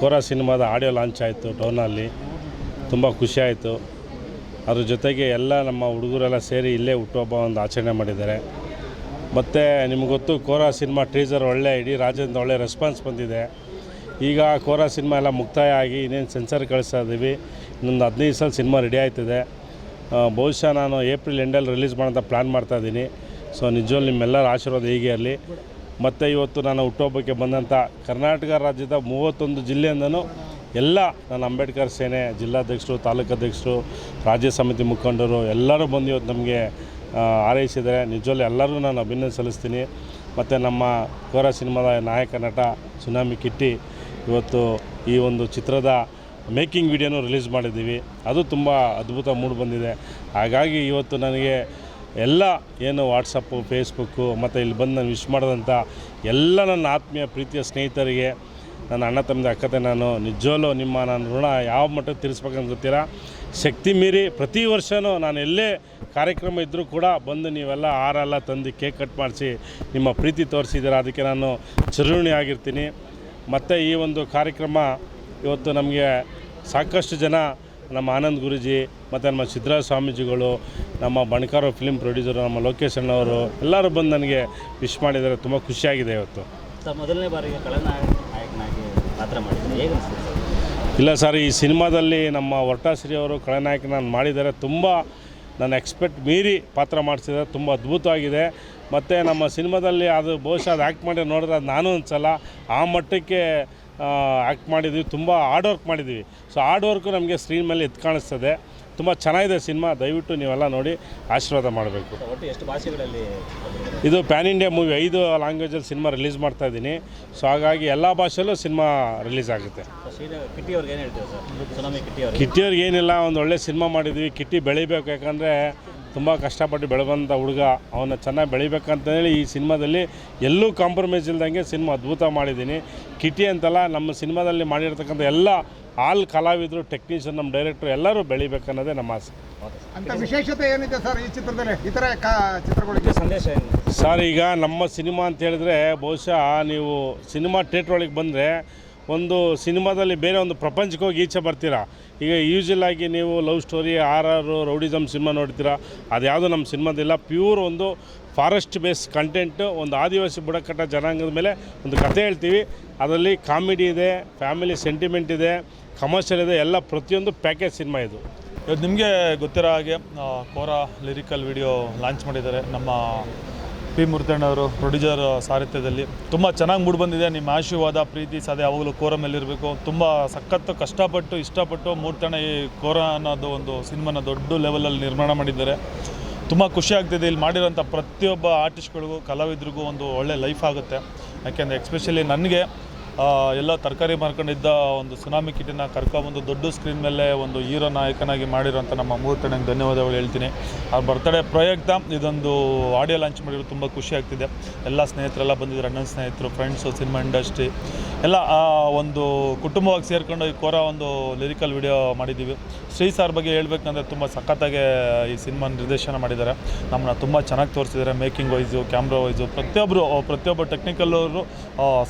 ಕೋರಾ ಸಿನಿಮಾದ audio launch ಆಯಿತು ಟೌನಲ್ಲಿ ತುಂಬ ಖುಷಿಯಾಯಿತು ಅದ್ರ ಜೊತೆಗೆ ಎಲ್ಲ ನಮ್ಮ ಹುಡುಗರೆಲ್ಲ ಸೇರಿ ಇಲ್ಲೇ ಹುಟ್ಟುಹಬ್ಬ ಒಂದು ಆಚರಣೆ ಮಾಡಿದ್ದಾರೆ. ಮತ್ತು ನಿಮ್ಗೆ ಗೊತ್ತು, ಕೋರಾ ಸಿನಿಮಾ ಟ್ರೀಸರ್ ಒಳ್ಳೆ, ಇಡೀ ರಾಜ್ಯದಿಂದ ಒಳ್ಳೆ ರೆಸ್ಪಾನ್ಸ್ ಬಂದಿದೆ. ಈಗ ಕೋರಾ ಸಿನಿಮಾ ಎಲ್ಲ ಮುಕ್ತಾಯ ಆಗಿ ಇನ್ನೇನು ಸೆನ್ಸರ್ ಕಳಿಸ್ತಾ ಇದ್ದೀವಿ ಇನ್ನೊಂದು ಹದಿನೈದು ಸಲ ಸಿನಿಮಾ ರೆಡಿ ಆಯ್ತಿದೆ. ಬಹುಶಃ ನಾನು ಏಪ್ರಿಲ್ ಎಂಡಲ್ಲಿ ರಿಲೀಸ್ ಮಾಡೋಂಥ ಪ್ಲ್ಯಾನ್ ಮಾಡ್ತಾಯಿದ್ದೀನಿ ಸೊ ನಿಜವಾಗ್ಲೂ ನಿಮ್ಮೆಲ್ಲರ ಆಶೀರ್ವಾದ ಹೀಗೆ ಇರಲಿ. ಮತ್ತು ಇವತ್ತು ನಾನು ಹುಟ್ಟುಹಬ್ಬಕ್ಕೆ ಬಂದಂಥ ಕರ್ನಾಟಕ ರಾಜ್ಯದ ಮೂವತ್ತೊಂದು ಜಿಲ್ಲೆಯಿಂದನೂ ಎಲ್ಲ ನಾನು ಅಂಬೇಡ್ಕರ್ ಸೇನೆ ಜಿಲ್ಲಾಧ್ಯಕ್ಷರು ತಾಲೂಕಾಧ್ಯಕ್ಷರು ರಾಜ್ಯ ಸಮಿತಿ ಮುಖಂಡರು ಎಲ್ಲರೂ ಬಂದು ಇವತ್ತು ನಮಗೆ ಹಾರೈಸಿದ್ದಾರೆ. ನಿಜವಲ್ಲೂ ಎಲ್ಲರೂ ನಾನು ಅಭಿನಂದನೆ ಸಲ್ಲಿಸ್ತೀನಿ. ಮತ್ತು ನಮ್ಮ ಕೋರ ಸಿನಿಮಾದ ನಾಯಕ ನಟ ಸುನಾಮಿ ಕಿಟ್ಟಿ ಇವತ್ತು ಈ ಒಂದು ಚಿತ್ರದ ಮೇಕಿಂಗ್ ವಿಡಿಯೋನು ರಿಲೀಸ್ ಮಾಡಿದ್ದೀವಿ. ಅದು ತುಂಬ ಅದ್ಭುತ ಮೂಡ್ ಬಂದಿದೆ. ಹಾಗಾಗಿ ಇವತ್ತು ನನಗೆ ಎಲ್ಲ ಏನು ವಾಟ್ಸಪ್ಪು, ಫೇಸ್ಬುಕ್ಕು, ಮತ್ತು ಇಲ್ಲಿ ಬಂದು ನಾನು ವಿಶ್ ಮಾಡಿದಂಥ ಎಲ್ಲ ನನ್ನ ಆತ್ಮೀಯ ಪ್ರೀತಿಯ ಸ್ನೇಹಿತರಿಗೆ, ನನ್ನ ಅಣ್ಣ ತಮ್ಮದ ಅಕ್ಕತೆ ನಾನು ನಿಜವಲ್ಲೂ ನಿಮ್ಮ ನನ್ನ ಋಣ ಯಾವ ಮಟ್ಟಕ್ಕೆ ತೀರಿಸ್ಬೇಕಂತ ಗೊತ್ತಿಲ್ಲ. ಶಕ್ತಿ ಮೀರಿ ಪ್ರತಿ ವರ್ಷವೂ ನಾನು ಎಲ್ಲೇ ಕಾರ್ಯಕ್ರಮ ಇದ್ದರೂ ಕೂಡ ಬಂದು ನೀವೆಲ್ಲ ಹಾರೆಲ್ಲ ತಂದು ಕೇಕ್ ಕಟ್ ಮಾಡಿಸಿ ನಿಮ್ಮ ಪ್ರೀತಿ ತೋರಿಸಿದ್ದೀರ, ಅದಕ್ಕೆ ನಾನು ಚಿರುಣಿ ಆಗಿರ್ತೀನಿ. ಮತ್ತು ಈ ಒಂದು ಕಾರ್ಯಕ್ರಮ ಇವತ್ತು ನಮಗೆ ಸಾಕಷ್ಟು ಜನ ನಮ್ಮ ಆನಂದ್ ಗುರುಜಿ ಮತ್ತು ನಮ್ಮ ಸಿದ್ದರಾಜ ಸ್ವಾಮೀಜಿಗಳು ನಮ್ಮ ಬಣಕಾರ ಫಿಲ್ಮ್ ಪ್ರೊಡ್ಯೂಸರ್ ನಮ್ಮ ಲೋಕೇಶ್ ಅಣ್ಣವರು ಎಲ್ಲರೂ ಬಂದು ನನಗೆ ವಿಶ್ ಮಾಡಿದರೆ ತುಂಬ ಖುಷಿಯಾಗಿದೆ ಇವತ್ತು. ಮೊದಲನೇ ಬಾರಿಗೆ ಪಾತ್ರ ಹೇಗೆ ಇಲ್ಲ ಸರ್ ಈ ಸಿನಿಮಾದಲ್ಲಿ ನಮ್ಮ ವರ್ಟಾಶ್ರೀ ಅವರು ಖಳನಾಯಕ ನಾನು ಮಾಡಿದ್ದಾರೆ. ತುಂಬ ನನ್ನ ಎಕ್ಸ್ಪೆಕ್ಟ್ ಮೀರಿ ಪಾತ್ರ ಮಾಡಿಸಿದ್ದಾರೆ. ತುಂಬ ಅದ್ಭುತವಾಗಿದೆ. ಮತ್ತು ನಮ್ಮ ಸಿನಿಮಾದಲ್ಲಿ ಅದು ಬಹುಶಃ ಅದು ಆ್ಯಕ್ಟ್ ಮಾಡಿ ನೋಡಿದ್ರೆ ಅದು ನಾನು ಒಂದ್ಸಲ ಆ ಮಟ್ಟಕ್ಕೆ ಆ್ಯಕ್ಟ್ ಮಾಡಿದ್ವಿ. ತುಂಬ ಹಾರ್ಡ್ ವರ್ಕ್ ಮಾಡಿದ್ವಿ. ಸೊ ಹಾರ್ಡ್ ವರ್ಕು ನಮಗೆ ಸ್ಕ್ರೀನ್ ಮೇಲೆ ಎದ್ದು ಕಾಣಿಸ್ತದೆ. ತುಂಬ ಚೆನ್ನಾಗಿದೆ ಸಿನಿಮಾ ದಯವಿಟ್ಟು ನೀವೆಲ್ಲ ನೋಡಿ ಆಶೀರ್ವಾದ ಮಾಡಬೇಕು. ಒಟ್ಟು ಎಷ್ಟು ಭಾಷೆಗಳಲ್ಲಿ ಇದು ಪ್ಯಾನ್ ಇಂಡಿಯಾ ಮೂವಿ ಐದು ಲ್ಯಾಂಗ್ವೇಜಲ್ಲಿ ಸಿನಿಮಾ ರಿಲೀಸ್ ಮಾಡ್ತಾ ಇದ್ದೀನಿ. ಸೊ ಹಾಗಾಗಿ ಎಲ್ಲ ಭಾಷೆಯಲ್ಲೂ ಸಿನಿಮಾ ರಿಲೀಸ್ ಆಗುತ್ತೆ. ಕಿಟ್ಟಿಯವ್ರಿಗೆ ಏನಿಲ್ಲ ಒಂದು ಒಳ್ಳೆ ಸಿನಿಮಾ ಮಾಡಿದ್ವಿ. ಕಿಟ್ಟಿ ಬೆಳಿಬೇಕು ಯಾಕಂದರೆ ತುಂಬ ಕಷ್ಟಪಟ್ಟು ಬೆಳೆದಂಥ ಹುಡುಗ. ಅವನ್ನ ಚೆನ್ನಾಗಿ ಬೆಳಿಬೇಕಂತೇಳಿ ಈ ಸಿನಿಮಾದಲ್ಲಿ ಎಲ್ಲೂ ಕಾಂಪ್ರಮೈಸ್ ಇಲ್ದಂಗೆ ಸಿನಿಮಾ ಅದ್ಭುತ ಮಾಡಿದ್ದೀನಿ. ಕಿಟಿ ಅಂತಲ್ಲ ನಮ್ಮ ಸಿನಿಮಾದಲ್ಲಿ ಮಾಡಿರ್ತಕ್ಕಂಥ ಎಲ್ಲ ಆಲ್ ಕಲಾವಿದರು ಟೆಕ್ನಿಷಿಯನ್ ನಮ್ಮ ಡೈರೆಕ್ಟರ್ ಎಲ್ಲರೂ ಬೆಳಿಬೇಕನ್ನೋದೇ ನಮ್ಮ ಆಸೆ. ಅಂತ ವಿಶೇಷತೆ ಏನಿದೆ ಸರ್ ಈ ಚಿತ್ರದಲ್ಲಿ? ಇತರ ಚಿತ್ರಗಳಿಗೆ? ಸಂದೇಶ ಏನು? ಸರ್ ಈಗ ನಮ್ಮ ಸಿನಿಮಾ ಅಂತ ಹೇಳಿದ್ರೆ ಬಹುಶಃ ನೀವು ಸಿನಿಮಾ ಥಿಯೇಟ್ರ್ ಒಳಗೆ ಬಂದರೆ ಒಂದು ಸಿನಿಮಾದಲ್ಲಿ ಬೇರೆ ಒಂದು ಪ್ರಪಂಚಕ್ಕೆ ಹೋಗಿ ಈಚೆ ಬರ್ತೀರಾ? ಈಗ ಯೂಶಲ್ ಆಗಿ ನೀವು love story or or rowdyism cinema ನೋಡ್ತೀರಾ? ಅದು ಯಾವುದೂ ನಮ್ಮ ಸಿನಿಮಾದಿಲ್ಲ ಪ್ಯೂರ್ ಒಂದು ಫಾರೆಸ್ಟ್ ಬೇಸ್ ಕಂಟೆಂಟು, ಒಂದು ಆದಿವಾಸಿ ಬುಡಕಟ್ಟ ಜನಾಂಗದ ಮೇಲೆ ಒಂದು ಕತೆ ಹೇಳ್ತೀವಿ. ಅದರಲ್ಲಿ ಕಾಮಿಡಿ ಇದೆ, ಫ್ಯಾಮಿಲಿ ಸೆಂಟಿಮೆಂಟ್ ಇದೆ, ಕಮರ್ಷಿಯಲ್ ಇದೆ, ಎಲ್ಲ ಪ್ರತಿಯೊಂದು ಪ್ಯಾಕೇಜ್ ಸಿನಿಮಾ ಇದು. ಇವತ್ತು ನಿಮಗೆ ಗೊತ್ತಿರೋ ಹಾಗೆ ಕೋರಾ ಲಿರಿಕಲ್ ವಿಡಿಯೋ ಲಾಂಚ್ ಮಾಡಿದ್ದಾರೆ ನಮ್ಮ ಪಿ ಮೂರ್ತಣ್ಣವರು ಪ್ರೊಡ್ಯೂಸರ್ ಸಾರಥ್ಯದಲ್ಲಿ. ತುಂಬ ಚೆನ್ನಾಗಿ ಮೂಡ್ ಬಂದಿದೆ. ನಿಮ್ಮ ಆಶೀರ್ವಾದ, ಪ್ರೀತಿ ಸದೆ ಯಾವಾಗಲೂ ಕೋರಮಲ್ಲಿರಬೇಕು ತುಂಬ ಸಖತ್ತು ಕಷ್ಟಪಟ್ಟು, ಇಷ್ಟಪಟ್ಟು ಮೂರ್ತಣ್ಣ ಈ ಕೋರ ಅನ್ನೋದು ಒಂದು ಸಿನಿಮಾನ ದೊಡ್ಡ ಲೆವೆಲಲ್ಲಿ ನಿರ್ಮಾಣ ಮಾಡಿದ್ದಾರೆ. ತುಂಬ ಖುಷಿ ಆಗ್ತಿದೆ. ಇಲ್ಲಿ ಮಾಡಿರೋಂಥ ಪ್ರತಿಯೊಬ್ಬ ಆರ್ಟಿಸ್ಟ್ಗಳಿಗೂ ಕಲಾವಿದ್ರಿಗೂ ಒಂದು ಒಳ್ಳೆ ಲೈಫ್ ಆಗುತ್ತೆ. ಯಾಕೆಂದರೆ ಎಕ್ಸ್ಪೆಷಲಿ ನನಗೆ ಎಲ್ಲ ತರಕಾರಿ ಮಾರ್ಕೊಂಡಿದ್ದ ಒಂದು ಸುನಾಮಿ ಕಿಟಿನ ಕರ್ಕೊಬಂದು ದೊಡ್ಡ ಸ್ಕ್ರೀನ್ ಮೇಲೆ ಒಂದು ಹೀರೋ ನಾಯಕನಾಗಿ ಮಾಡಿರೋಂಥ ನಮ್ಮ ಮೂರ್ತಣ್ಣಗೆ ಧನ್ಯವಾದಗಳು ಹೇಳ್ತೀನಿ. ಅವ್ರ ಬರ್ತಡೇ ಪ್ರಯುಕ್ತ ಇದೊಂದು ಆಡಿಯೋ ಲಾಂಚ್ ಮಾಡಿರೋ ತುಂಬ ಖುಷಿ ಆಗ್ತಿದೆ. ಎಲ್ಲ ಸ್ನೇಹಿತರೆಲ್ಲ ಬಂದಿದ್ದಾರೆ, ಅಣ್ಣನ ಸ್ನೇಹಿತರು ಫ್ರೆಂಡ್ಸು ಸಿನಿಮಾ ಇಂಡಸ್ಟ್ರಿ ಎಲ್ಲ ಒಂದು ಕುಟುಂಬವಾಗಿ ಸೇರಿಕೊಂಡು ಈ ಕೋರ ಒಂದು ಲಿರಿಕಲ್ ವಿಡಿಯೋ ಮಾಡಿದ್ದೀವಿ. ಶ್ರೀ ಸಾರ್ ಬಗ್ಗೆ ಹೇಳ್ಬೇಕಂದ್ರೆ ತುಂಬ ಸಖತ್ತಾಗೆ ಈ ಸಿನಿಮಾ ನಿರ್ದೇಶನ ಮಾಡಿದ್ದಾರೆ. ನಮ್ಮನ್ನ ತುಂಬ ಚೆನ್ನಾಗಿ ತೋರಿಸಿದ್ದಾರೆ ಮೇಕಿಂಗ್ ವೈಸು ಕ್ಯಾಮ್ರಾ ವೈಸು ಪ್ರತಿಯೊಬ್ಬರು ಪ್ರತಿಯೊಬ್ಬ ಟೆಕ್ನಿಕಲ್ ಅವರು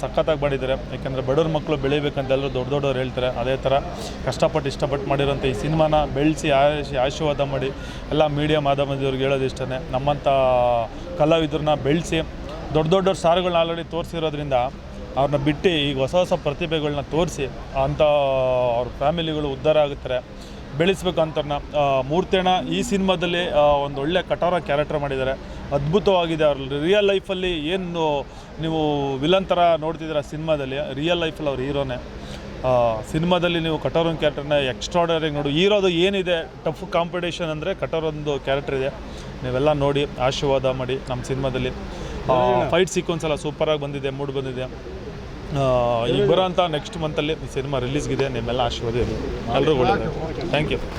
ಸಖತ್ತಾಗಿ ಮಾಡಿದ್ದಾರೆ. ಯಾಕೆಂದರೆ ಬಡವ್ರ ಮಕ್ಕಳು ಬೆಳಿಬೇಕಂತ ಎಲ್ಲರೂ ದೊಡ್ಡ ದೊಡ್ಡವ್ರು ಹೇಳ್ತಾರೆ, ಅದೇ ಥರ ಕಷ್ಟಪಟ್ಟು ಇಷ್ಟಪಟ್ಟು ಮಾಡಿರೋಂಥ ಈ ಸಿನಿಮಾನ ಬೆಳೆಸಿ ಆಶಿ, ಆಶೀರ್ವಾದ ಮಾಡಿ ಎಲ್ಲ ಮೀಡಿಯಾ ಮಾಧ್ಯಮದವ್ರಿಗೆ ಹೇಳೋದು ಇಷ್ಟೇ ನಮ್ಮಂಥ ಕಲಾವಿದ್ರನ್ನ ಬೆಳೆಸಿ ದೊಡ್ಡ ದೊಡ್ಡ ಸ್ಟಾರ್ಗಳನ್ನ ಆಲ್ರೆಡಿ ತೋರಿಸಿರೋದ್ರಿಂದ ಅವ್ರನ್ನ ಬಿಟ್ಟು ಈಗ ಹೊಸ ಹೊಸ ಪ್ರತಿಭೆಗಳನ್ನ ತೋರಿಸಿ ಅಂಥ ಅವ್ರ ಫ್ಯಾಮಿಲಿಗಳು ಉದ್ಧಾರ ಆಗುತ್ತಾರೆ. ಬೆಳೆಸ್ಬೇಕು ಅಂತವ್ರನ್ನ ಮೂರ್ತೇಣ ಈ ಸಿನಿಮಾದಲ್ಲಿ ಒಂದು ಒಳ್ಳೆ ಕಠೋರ ಕ್ಯಾರೆಕ್ಟರ್ ಮಾಡಿದ್ದಾರೆ. ಅದ್ಭುತವಾಗಿದೆ ಅವ್ರ ರಿಯಲ್ ಲೈಫಲ್ಲಿ ಏನು ನೀವು ವಿಲನ್ ಥರ ನೋಡ್ತಿದ್ದೀರ ಸಿನಿಮಾದಲ್ಲಿ ರಿಯಲ್ ಲೈಫಲ್ಲಿ ಅವ್ರ ಹೀರೋನೇ. ಸಿನಿಮಾದಲ್ಲಿ ನೀವು ಕಠೋರನ್ ಕ್ಯಾರೆಕ್ಟರ್ನ ಎಕ್ಸ್ಟ್ರಾಡರಿ ನೋಡಿ. ಹೀರೋದು ಏನಿದೆ ಟಫ್ ಕಾಂಪಿಟೇಷನ್ ಅಂದರೆ ಕಠೋರೊಂದು ಕ್ಯಾರೆಕ್ಟರ್ ಇದೆ. ನೀವೆಲ್ಲ ನೋಡಿ ಆಶೀರ್ವಾದ ಮಾಡಿ ನಮ್ಮ ಸಿನಿಮಾದಲ್ಲಿ. ಫೈಟ್ ಸಿಕ್ಕೊಂದ್ಸಲ ಎಲ್ಲ ಸೂಪರಾಗಿ ಬಂದಿದೆ ಮೂಡ್ ಬಂದಿದೆ. ಆ, ಬರೋ ಬರೋಂಥ ನೆಕ್ಸ್ಟ್ ಮಂತಲ್ಲಿ ಸಿನಿಮಾ ರಿಲೀಸ್ಗಿದೆ ನಿಮ್ಮೆಲ್ಲ ಆಶೀರ್ವಾದ ಇರಲಿ. ಎಲ್ರಿಗೂ ಒಳ್ಳೆಯದು ಥ್ಯಾಂಕ್ ಯು